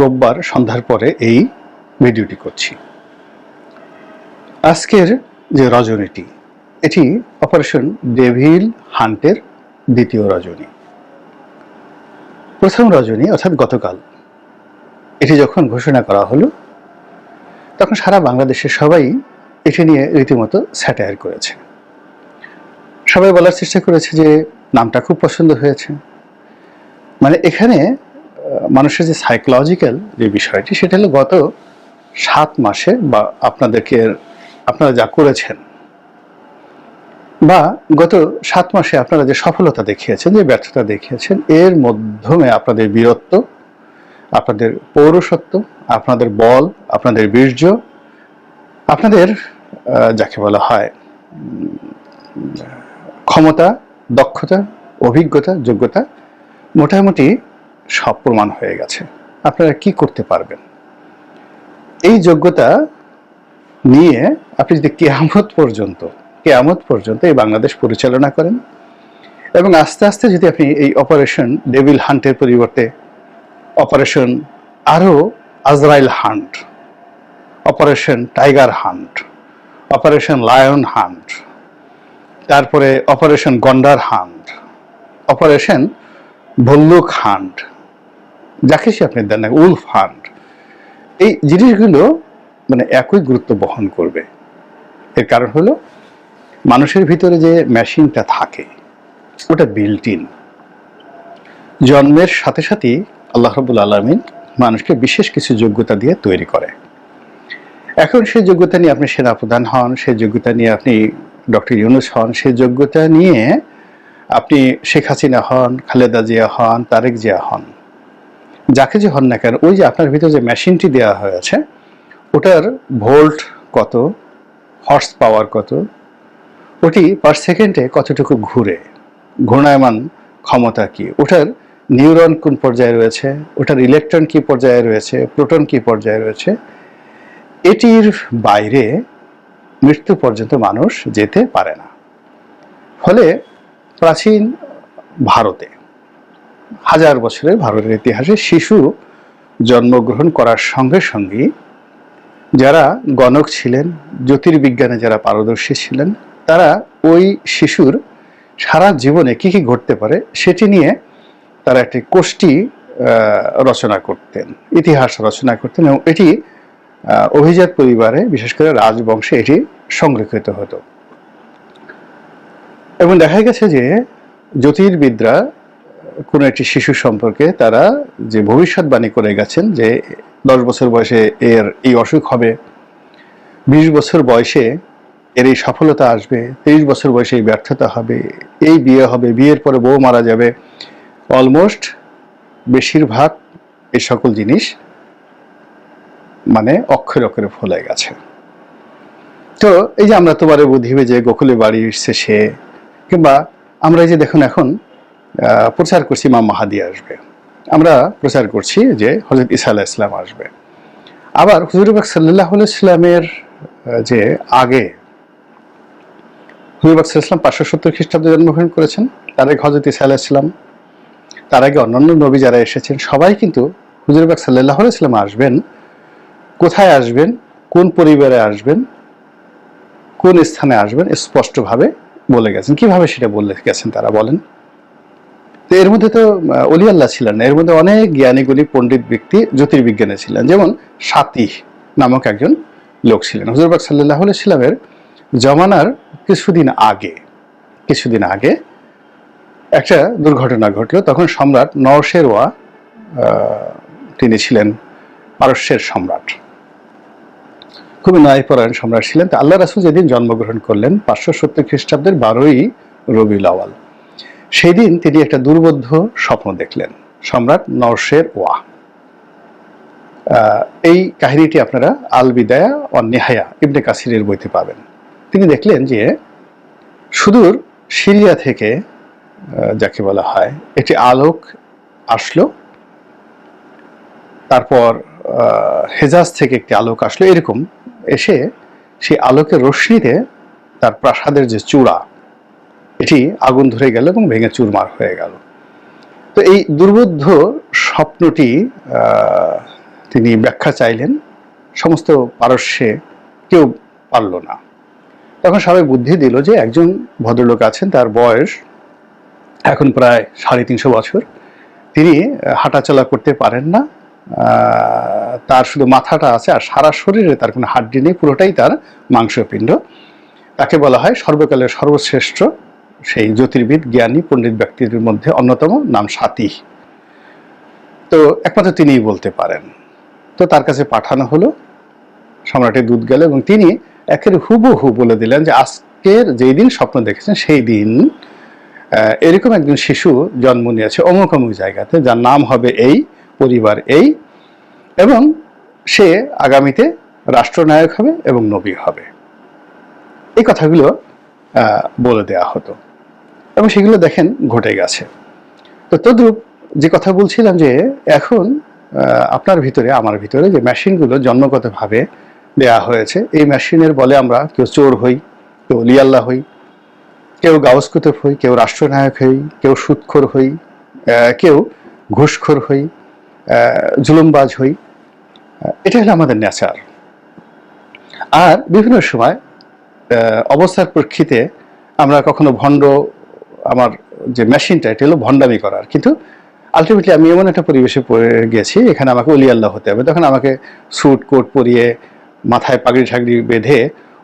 রোববার সন্ধ্যার পরে এই ভিডিওটি করছি। আজকের যে রজনীটি, এটি অপারেশন ডেভিল হান্টের দ্বিতীয় রজনী। প্রথম রজনী অর্থাৎ গতকাল, এটি যখন ঘোষণা করা হলো, তখন সারা বাংলাদেশের সবাই এটি নিয়ে রীতিমতো স্যাটায়ার করেছে। সবাই বলার চেষ্টা করেছে যে নামটা খুব পছন্দ হয়েছে। মানে এখানে মানুষের যে সাইকোলজিক্যাল যে বিষয়টি, সেটা হলো গত সাত মাসে বা আপনাদেরকে আপনারা যা করেছেন, বা গত সাত মাসে আপনারা যে সফলতা দেখিয়েছেন, যে ব্যর্থতা দেখিয়েছেন, এর মাধ্যমে আপনাদের বীরত্ব, আপনাদের পৌরসত্ব আপনাদের বল, আপনাদের বীর্য, আপনাদের যাকে বলা হয় ক্ষমতা, দক্ষতা, অভিজ্ঞতা, যোগ্যতা, মোটামুটি সব প্রমাণ হয়ে গেছে। আপনারা কি করতে পারবেন? এই যোগ্যতা নিয়ে আপনি যদি কেয়ামত পর্যন্ত কেয়ামত পর্যন্ত এই বাংলাদেশ পরিচালনা করেন এবং আস্তে আস্তে যদি আপনি এই অপারেশন ডেভিল হান্টের পরিবর্তে অপারেশন আরও আজরাইল hunt, operation tiger hunt, operation lion hunt, তারপরে অপারেশন গন্ডার হান্ট, অপারেশন ভল্লুক হান্ট যাকে সে আপনি দেন না উলফ হান্ট এই জিনিসগুলো মানে একই গুরুত্ব বহন করবে। এর কারণ হলো, মানুষের ভিতরে যে মেশিনটা থাকে, ওটা বিল্ট ইন জন্মের সাথে সাথেই আল্লাহ রবুল আলমিন মানুষকে বিশেষ কিছু যোগ্যতা দিয়ে তৈরি করে। এখন সেই যোগ্যতা নিয়ে আপনি সেনাপ্রধান হন সেই যোগ্যতা নিয়ে আপনি ডক্টর ইউনুস হন সেই যোগ্যতা নিয়ে আপনি শেখ হাসিনা হন, খালেদা জিয়া হন, তারেক জিয়া হন। যাকে যে হন না কেন, ওই যে আপনার ভিতরে যে মেশিনটি দেওয়া হয়েছে ওটার ভোল্ট কত, হর্স পাওয়ার কত, ওটি পার সেকেন্ডে কতটুকু ঘুরে, ঘূর্ণায়মান ক্ষমতা কি, ওটার নিউরন কোন পর্যায়ে রয়েছে, ওটার ইলেকট্রন কি পর্যায়ে রয়েছে, প্রোটন কি পর্যায়ে রয়েছে, এটির বাইরে মৃত্যু পর্যন্ত মানুষ যেতে পারে না। ফলে প্রাচীন ভারতে হাজার বছরের ভারতের ইতিহাসে শিশু জন্মগ্রহণ করার সঙ্গে সঙ্গে যারা গণক ছিলেন, জ্যোতির্বিজ্ঞানে যারা পারদর্শী ছিলেন, তারা ওই শিশুর সারা জীবনে কি কি ঘটতে পারে সেটি নিয়ে তারা একটি কোষ্ঠী রচনা করতেন, ইতিহাস রচনা করতেন এবং এটি অভিজাত পরিবারে, বিশেষ করে রাজবংশে এটি সংরক্ষিত হতো। এবং দেখা গেছে যে জ্যোতির্বিদরা কোনো একটি শিশু সম্পর্কে তারা যে ভবিষ্যৎবাণী করে গেছেন যে দশ বছর বয়সে এর এই অসুখ হবে, বিশ বছর বয়সে এর এই সফলতা আসবে তেইশ বছর বয়সে এই ব্যর্থতা হবে, এই বিয়ে হবে, বিয়ের পরে বউ মারা যাবে, অলমোস্ট বেশিরভাগ এই সকল জিনিস মানে অক্ষরে অক্ষরে ফলে গেছে। তো এই যে আমরা তোমারে বুদ্ধিবে যে গোকুলে বাড়ি এসছে সে, কিংবা আমরা এই যে দেখুন এখন প্রচার করছি মা মাহাদি আসবে। আমরা প্রচার করছি যে হজরত ইসা আলাহ ইসলাম আসবে। আবার হুজুরবাক সাল্লাহ ইসলামের যে আগে হুজুরবাক ইসলাম পাঁচশো সত্তর খ্রিস্টাব্দে জন্মগ্রহণ করেছেন, তার আগে হজরত ইসা আলাহ ইসলাম তার আগে অন্যান্য নবী যারা এসেছেন, সবাই কিন্তু হুজুরবাক সাল্লাহ ইসলাম আসবেন। কোথায় আসবেন? কোন পরিবারে আসবেন? কোন স্থানে আসবেন? স্পষ্টভাবে বলে গেছেন। কীভাবে সেটা বলে গেছেন তারা বলেন? তো এর মধ্যে তো অলি আল্লাহ ছিলেন না। এর মধ্যে অনেক জ্ঞানী গুণী পণ্ডিত ব্যক্তি, জ্যোতির্বিজ্ঞানে ছিলেন। যেমন সাতিহ নামক একজন লোক ছিলেন। হুজুরবাগ সাল্লাহ ইসলামের জমানার কিছুদিন আগে কিছুদিন আগে একটা দুর্ঘটনা ঘটলো। তখন সম্রাট নরশেরওয়া তিনি ছিলেন পারস্যের সম্রাট। খুবই ন্যায়পরায়ণ সম্রাট ছিলেন। তো আল্লাহ রাসুল যেদিন জন্মগ্রহণ করলেন, পাঁচশো সত্তর খ্রিস্টাব্দের বারোই রবিউল আওয়াল সেই দিন তিনি একটা দুর্বোধ্য স্বপ্ন দেখলেন, সম্রাট নরশের ওয়া। এই কাহিনীটি আপনারা আল বিদায়া ও নেহায়া ইবনে কাসিরের বইতে পাবেন। তিনি দেখলেন যে সুদূর সিরিয়া থেকে যাকে বলা হয়, একটি আলোক আসলো। তারপর হেজাজ থেকে একটি আলোক আসলো। এরকম এসে সেই আলোকের রশ্মিতে তার প্রাসাদের যে চূড়া এটি আগুন ধরে গেল এবং ভেঙে চুরমার হয়ে গেল। তো এই দুর্বোধ্য স্বপ্নটি তিনি ব্যাখ্যা চাইলেন, সমস্ত পারস্যে কেউ পারল না। তখন সবাই বুদ্ধি দিল যে একজন ভদ্রলোক আছেন, তার বয়স এখন প্রায় সাড়ে তিনশো বছর। তিনি হাঁটাচলা করতে পারেন না তার শুধু মাথাটা আছে আর সারা শরীরে তার কোনো হাড্ডি নেই, পুরোটাই তার মাংসপিণ্ড। তাকে বলা হয় সর্বকালের সর্বশ্রেষ্ঠ সেই জ্যোতির্বিদ, জ্ঞানী, পণ্ডিত ব্যক্তির মধ্যে অন্যতম, নাম সাতি তো একমাত্র তিনিই বলতে পারেন। তো তার কাছে পাঠানো হলো। সম্রাটের দুধ গেল এবং তিনি একের হুবহু বলে দিলেন যে, আজকের যেই দিন স্বপ্ন দেখেছেন, সেই দিন এরকম একজন শিশু জন্ম নিয়েছে অমুক অমুক জায়গাতে, যার নাম হবে এই, পরিবার এই, এবং সে আগামীতে রাষ্ট্রনায়ক হবে এবং নবী হবে। এই কথাগুলো বলে দেয়া হতো। এবং সেগুলো দেখেন ঘটে গেছে। তো তদ্রূপ যে কথা বলছিলাম যে এখন আপনার ভিতরে, আমার ভিতরে যে মেশিনগুলো জন্মগতভাবে দেয়া হয়েছে, এই মেশিনের বলে আমরা কেউ চোর হই, কেউ লিয়াল্লা হই, কেউ গাউস হই, কেউ রাষ্ট্রনায়ক হই, কেউ সুৎখোর হই কেউ ঘুষখোর হই জুলুমবাজ হই এটা হলো আমাদের নেচার। আর বিভিন্ন সময় অবস্থার প্রেক্ষিতে আমরা কখনো ভণ্ড আমার যে মেশিনটা এটা হলো ভণ্ডামি করার। কিন্তু আলটিমেটলি আমি এমন একটা পরিবেশে পড়ে গেছি, এখানে আমাকে অলি আল্লাহ হতে হবে। তখন আমাকে স্যুট কোট পরিয়ে মাথায় পাগড়ি ঠাগড়ি বেঁধে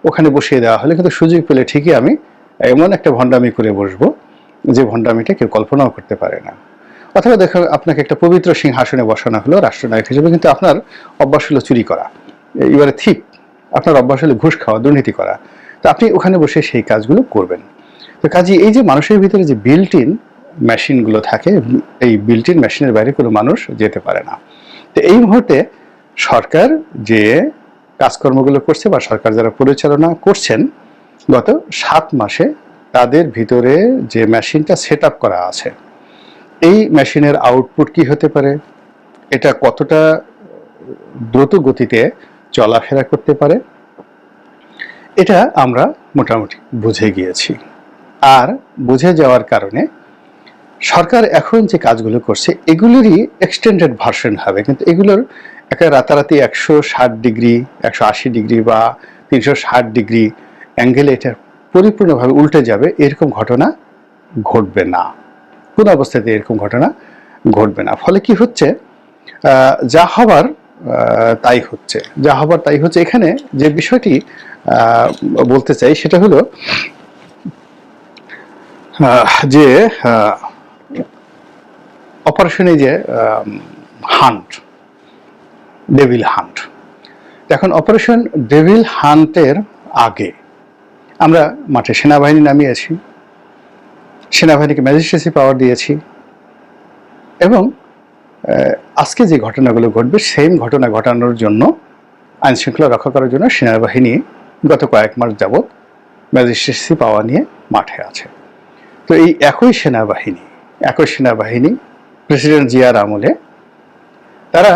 ওখানে বসিয়ে দেওয়া হলে। কিন্তু সুযোগ পেলে ঠিকই আমি এমন একটা ভণ্ডামি করে বসবো যে ভণ্ডামিটা কেউ কল্পনাও করতে পারে না। অথবা দেখো, আপনাকে একটা পবিত্র সিংহাসনে বসানো হলো রাষ্ট্রনায়ক হিসেবে, কিন্তু আপনার অভ্যাস হলো চুরি করা। এবারে থিপ আপনার অভ্যাস হলো ঘুষ খাওয়া, দুর্নীতি করা। তো আপনি ওখানে বসে সেই কাজগুলো করবেন। তো কাজে, এই যে মানুষের ভিতরে যে বিল্ট ইন মেশিনগুলো থাকে, এই বিল্ট ইন মেশিনের বাইরে কোনো মানুষ যেতে পারে না। তো এই মুহূর্তে সরকার যে কাজকর্মগুলো করছে বা সরকার যারা পরিচালনা করছেন, গত সাত মাসে তাদের ভিতরে যে মেশিনটা সেট করা আছে, এই মেশিনের আউটপুট কি হতে পারে? এটা কতটা দ্রুত গতিতে চলাফেরা করতে পারে? এটা আমরা মোটামুটি বুঝে গিয়েছি। আর বুঝে যাওয়ার কারণে সরকার এখন যে কাজগুলো করছে, এগুলোরই এক্সটেন্ডেড ভার্সন হবে। কিন্তু এগুলোর একটা রাতারাতি একশো ষাট ডিগ্রি, একশো আশি ডিগ্রি বা তিনশো ষাট ডিগ্রি অ্যাঙ্গেলে এটা পরিপূর্ণভাবে উল্টে যাবে, এরকম ঘটনা ঘটবে না। কোনো অবস্থাতে এরকম ঘটনা ঘটবে না। ফলে কি হচ্ছে? যা হবার তাই হচ্ছে। যা হবার, তাই হচ্ছে। এখানে যে বিষয়টি বলতে চাই, সেটা হলো যে অপারেশনে যে হান্ট ডেভিল হান্ট এখন অপারেশন ডেভিল হান্টের আগে আমরা মাঠে সেনাবাহিনী নামিয়েছি, সেনাবাহিনীকে ম্যাজিস্ট্রেসি পাওয়ার দিয়েছি এবং আজকে যে ঘটনাগুলো ঘটবে সেম ঘটনা ঘটানোর জন্য আইন শৃঙ্খলা রক্ষা করার জন্য সেনাবাহিনী গত কয়েক মাস যাবৎ ম্যাজিস্ট্রেসি পাওয়া নিয়ে মাঠে আছে। তো এই একই সেনাবাহিনী একই সেনাবাহিনী, প্রেসিডেন্ট জিয়ার আমলে তারা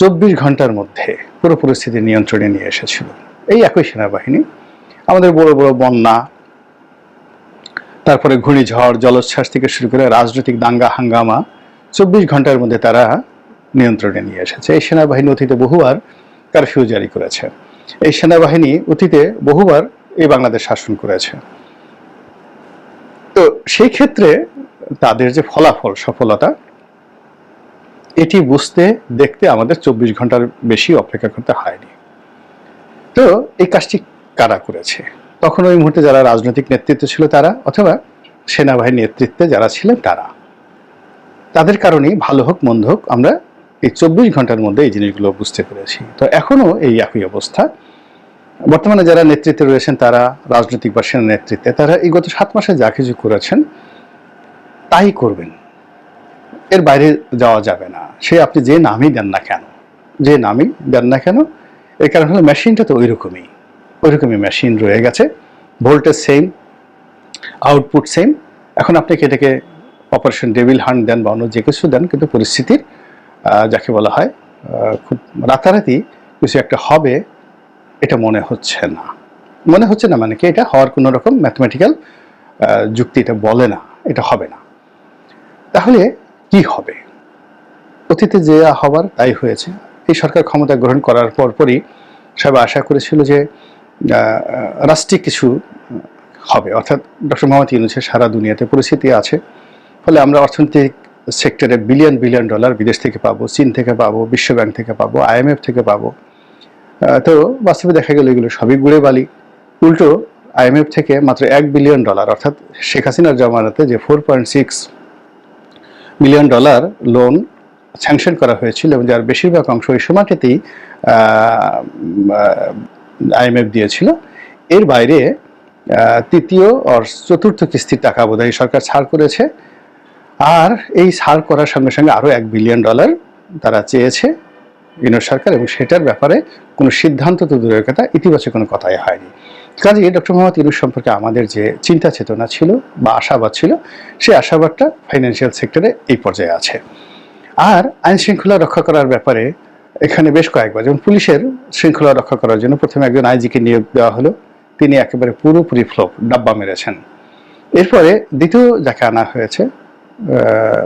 চব্বিশ ঘণ্টার মধ্যে পুরো পরিস্থিতি নিয়ন্ত্রণে নিয়ে এসেছিল। এই একই সেনাবাহিনী, আমাদের বড় বড় বন্যা, তারপরে ঘূর্ণিঝড়, জলোচ্ছ্বাস থেকে শুরু করে রাজনৈতিক দাঙ্গা হাঙ্গামা, চব্বিশ ঘণ্টার মধ্যে তারা নিয়ন্ত্রণে নিয়ে এসেছে। এই সেনাবাহিনী অতীতে বহুবার কারফিউ জারি করেছে। এই সেনাবাহিনী অতীতে বহুবার এই বাংলাদেশ শাসন করেছে। তো সেই ক্ষেত্রে তাদের যে ফলাফল, সফলতা, এটি বুঝতে, দেখতে আমাদের চব্বিশ ঘণ্টার বেশি অপেক্ষা করতে হয়নি। তো এই কাজটি কারা করেছে? তখন ওই মুহূর্তে যারা রাজনৈতিক নেতৃত্ব ছিল তারা, অথবা সেনাবাহিনীর নেতৃত্বে যারা ছিলেন তারা। তাদের কারণেই ভালো হোক, মন্দ হোক, আমরা এই চব্বিশ ঘণ্টার মধ্যে এই জিনিসগুলো বুঝতে পেরেছি। তো এখনও এই একই অবস্থা। বর্তমানে যারা নেতৃত্বে রয়েছেন, তারা রাজনৈতিক বা সেনা নেতৃত্বে, তারা এই গত সাত মাসে যা কিছু করেছেন, তাই করবেন। এর বাইরে যাওয়া যাবে না। সে আপনি যে নামই দেন না কেন, যে নামই দেন না কেন, এর কারণ হলো মেশিনটা তো ওই রকমই ওই রকমই মেশিন রয়ে গেছে। ভোল্টেজ সেম আউটপুট সেম এখন আপনি এটাকে অপারেশন ডেভিল হান্ট দেন বা অন্য যে কিছু দেন, কিন্তু পরিস্থিতির যাকে বলা হয় খুব রাতারাতি কিছু একটা হবে এটা মনে হচ্ছে না। মনে হচ্ছে না মানে কি? এটা হওয়ার কোনো রকম ম্যাথমেটিক্যাল যুক্তি এটা বলে না। এটা হবে না। তাহলে কি হবে? অতীতে যে হবার তাই হয়েছে। এই সরকার ক্ষমতা গ্রহণ করার পরপরই সবাই আশা করেছিল যে রাষ্ট্রিক কিছু হবে। অর্থাৎ ডক্টর মোহাম্মদ ইউনুসের সারা দুনিয়াতে পরিস্থিতি আছে। ফলে আমরা অর্থনৈতিক সেক্টরে বিলিয়ন বিলিয়ন ডলার বিদেশ থেকে পাবো, চীন থেকে পাবো বিশ্বব্যাংক থেকে পাবো আইএমএফ থেকে পাবো। তো বাস্তবে দেখা গেল এগুলো সবই গুড়ে বালি। উল্টো আইএমএফ থেকে মাত্র এক বিলিয়ন ডলার অর্থাৎ শেখ হাসিনার জমানাতে যে four point six million dollar loan sanction করা হয়েছিল এবং যার বেশিরভাগ অংশ ওই সময়টাতেই আইএমএফ দিয়েছিল, এর বাইরে তৃতীয় আর চতুর্থ কিস্তির টাকা বোধহয় সরকার ছাড় করেছে। আর এই ছাড় করার সঙ্গে সঙ্গে আরও এক বিলিয়ন ডলার তারা চেয়েছে। ইউনিট সরকার এবং সেটার ব্যাপারে কোনো সিদ্ধান্ত তো দূরের কথা, ইতিবাচক কোনো কথাই হয়নি। কাজে ডক্টর মোহাম্মদ ইউনুস সম্পর্কে আমাদের যে চিন্তা চেতনা ছিল বা আশাবাদ ছিল সেই আশাবাদটা ফাইন্যান্সিয়াল সেক্টরে এই পর্যায়ে আছে। আর আইন শৃঙ্খলা রক্ষা করার ব্যাপারে এখানে বেশ কয়েকবার, যেমন পুলিশের শৃঙ্খলা রক্ষা করার জন্য প্রথমে একজন আইজিকে নিয়োগ দেওয়া হলো, তিনি একেবারে পুরোপুরি ফ্লোপ, ডাব্বা মেরেছেন। এরপরে দ্বিতীয় যাকে আনা হয়েছে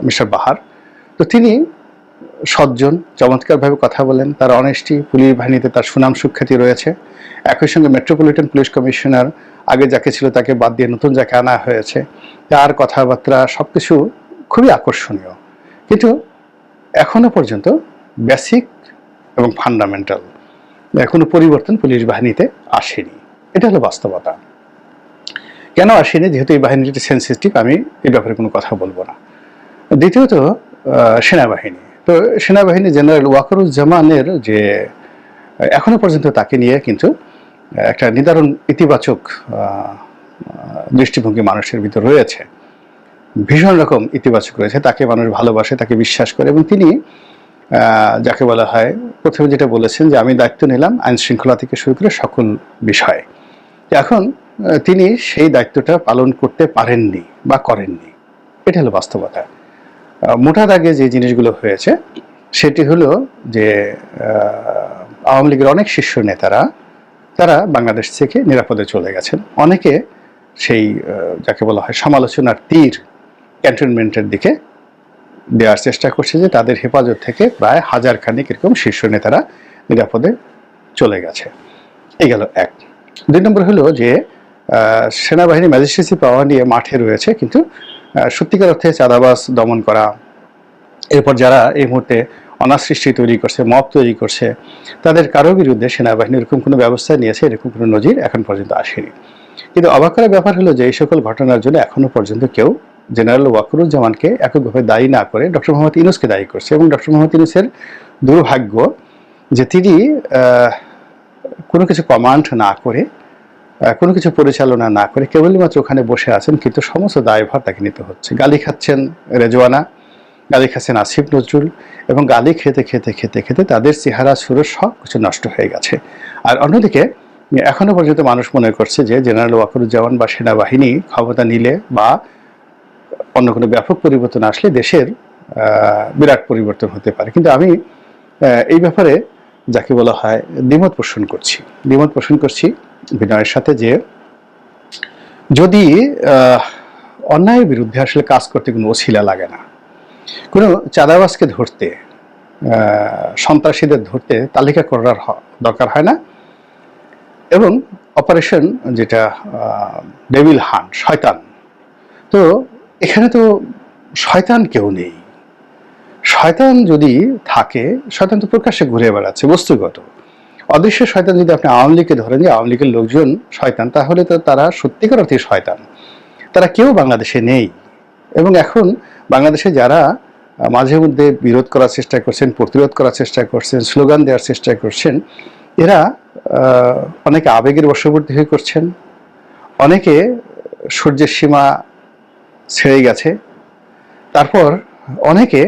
মিস্টার বাহার, তো তিনি সজ্জন, চমৎকারভাবে কথা বলেন। তার অনেস্টি পুলিশ বাহিনীতে তার সুনাম সুখ্যাতি রয়েছে। একই সঙ্গে মেট্রোপলিটন পুলিশ কমিশনার আগে যাকে ছিল তাকে বাদ দিয়ে নতুন যাকে আনা হয়েছে। তার কথাবার্তা সবকিছু খুবই আকর্ষণীয়। কিন্তু এখনও পর্যন্ত বেসিক এবং ফান্ডামেন্টাল কোনো পরিবর্তন পুলিশ বাহিনীতে আসেনি। এটা হলো বাস্তবতা। কেন আসেনি? যেহেতু এই বাহিনীটি সেন্সিটিভ আমি এই ব্যাপারে কোনো কথা বলব না। দ্বিতীয়ত সেনাবাহিনী। তো সেনাবাহিনী জেনারেল ওয়াকারুজ্জামানের যে, এখনও পর্যন্ত তাকে নিয়ে কিন্তু একটা নিদারুণ ইতিবাচক দৃষ্টিভঙ্গি মানুষের ভিতর রয়েছে। ভীষণ রকম ইতিবাচক রয়েছে। তাকে মানুষ ভালোবাসে, তাকে বিশ্বাস করে এবং তিনি যাকে বলা হয়, প্রথমে যেটা বলেছেন যে, আমি দায়িত্ব নিলাম আইন শৃঙ্খলা থেকে শুরু করে সকল বিষয়ে। এখন তিনি সেই দায়িত্বটা পালন করতে পারেননি বা করেননি। এটা হলো বাস্তবতা। মোটা দাগে যে জিনিসগুলো হয়েছে, সেটি হলো যে আওয়ামী লীগের অনেক শীর্ষ নেতারা, তারা বাংলাদেশ থেকে নিরাপদে চলে গেছেন। অনেকে সেই যাকে বলা হয় সমালোচনার তীর ক্যান্টনমেন্টের দিকে দেওয়ার চেষ্টা করছে যে তাদের হেফাজত থেকে প্রায় হাজার খানিক এরকম শীর্ষ নেতারা নিরাপদে চলে গেছে। এই গেল এক। দুই নম্বর হলো যে সেনাবাহিনী ম্যাজিস্ট্রেসি পাওয়া নিয়ে মাঠে রয়েছে, কিন্তু সত্যিকার অর্থে চাঁদাবাস দমন করা। এরপর যারা এই মুহূর্তে অনাসৃষ্টি তৈরি করছে, মব তৈরি করছে, তাদের কারও বিরুদ্ধে সেনাবাহিনী এরকম কোনো ব্যবস্থা নিয়েছে, এরকম কোনো নজির এখন পর্যন্ত আসেনি। কিন্তু অবাক করার ব্যাপার হলো যে এই সকল ঘটনার জন্য এখনও পর্যন্ত কেউ জেনারেল ওয়াকরুজ্জামানকে এককভাবে দায়ী না করে ডক্টর মোহাম্মদ ইউনুসকে দায়ী করছে এবং ডক্টর মোহাম্মদ ইউনুসের দুর্ভাগ্য যে তিনি কোনো কিছু কমান্ড না করে কোনো কিছু পরিচালনা না করে কেবলমাত্র ওখানে বসে আছেন, কিন্তু সমস্ত দায়ভার তাকে নিতে হচ্ছে। গালি খাচ্ছেন রেজওয়ানা, গালি খাচ্ছেন আসিফ নজরুল এবং গালি খেতে খেতে খেতে খেতে তাদের চেহারা সুর সব কিছু নষ্ট হয়ে গেছে। আর অন্যদিকে এখনও পর্যন্ত মানুষ মনে করছে যে জেনারেল ওয়াকরুজ্জামান বা সেনাবাহিনী ক্ষমতা নিলে বা অন্য কোনো ব্যাপক পরিবর্তন আসলে দেশের বিরাট পরিবর্তন হতে পারে। কিন্তু আমি এই ব্যাপারে যাকে বলা হয় দ্বিমত পোষণ করছি। দ্বিমত পোষণ করছি বিনয়ের সাথে যে যদি অন্যায়ের বিরুদ্ধে আসলে কাজ করতে কোনো অছিলা লাগে না, কোনো চাঁদাবাজকে ধরতে সন্ত্রাসীদের ধরতে তালিকা করার দরকার হয় না। এবং অপারেশন যেটা ডেভিল হান, শয়তান, তো এখানে তো শয়তান কেউ নেই। শয়তান যদি থাকে, শয়তান তো প্রকাশ্যে ঘুরে বেড়াচ্ছে, বস্তুগত। অদৃশ্য শয়তান যদি আপনি আওয়ামী লীগকে ধরেন যে আওয়ামী লীগের লোকজন শয়তান, তাহলে তো তারা সত্যিকার অর্থে শয়তান। তারা কেউ বাংলাদেশে নেই। এবং এখন বাংলাদেশে যারা মাঝে মধ্যে বিরোধ করার চেষ্টা করছেন, প্রতিরোধ করার চেষ্টা করছেন, স্লোগান দেওয়ার চেষ্টা করছেন, এরা অনেকে আবেগের বশবর্তী হয়ে করছেন। অনেকে সূর্যের সীমা ছেড়ে গেছে। তারপর অনেকে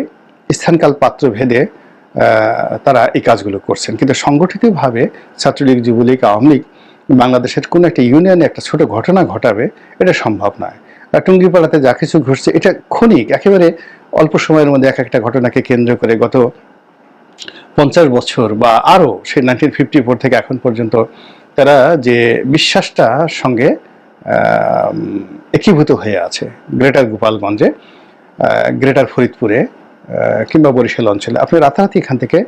স্থানকাল পাত্র ভেদে তারা এই কাজগুলো করছেন। কিন্তু সংগঠিতভাবে ছাত্রলীগ, যুবলীগ, আওয়ামী লীগ বাংলাদেশের কোনো একটা ইউনিয়নে একটা ছোট ঘটনা ঘটাবে, এটা সম্ভব নয়। টুঙ্গিপাড়াতে যা কিছু ঘটছে, এটা ক্ষণিক, একেবারে অল্প সময়ের মধ্যে এক একটা ঘটনাকে কেন্দ্র করে গত পঞ্চাশ বছর বা আরও, সেই নাইনটিন ফিফটি ফোর থেকে এখন পর্যন্ত তারা যে বিশ্বাসটার সঙ্গে একীভূত হয়ে আছে, গ্রেটার গোপালগঞ্জে গ্রেটার ফরিদপুরে কিংবা বরিশাল অঞ্চলে। আপনি রাতারাতি এখান থেকে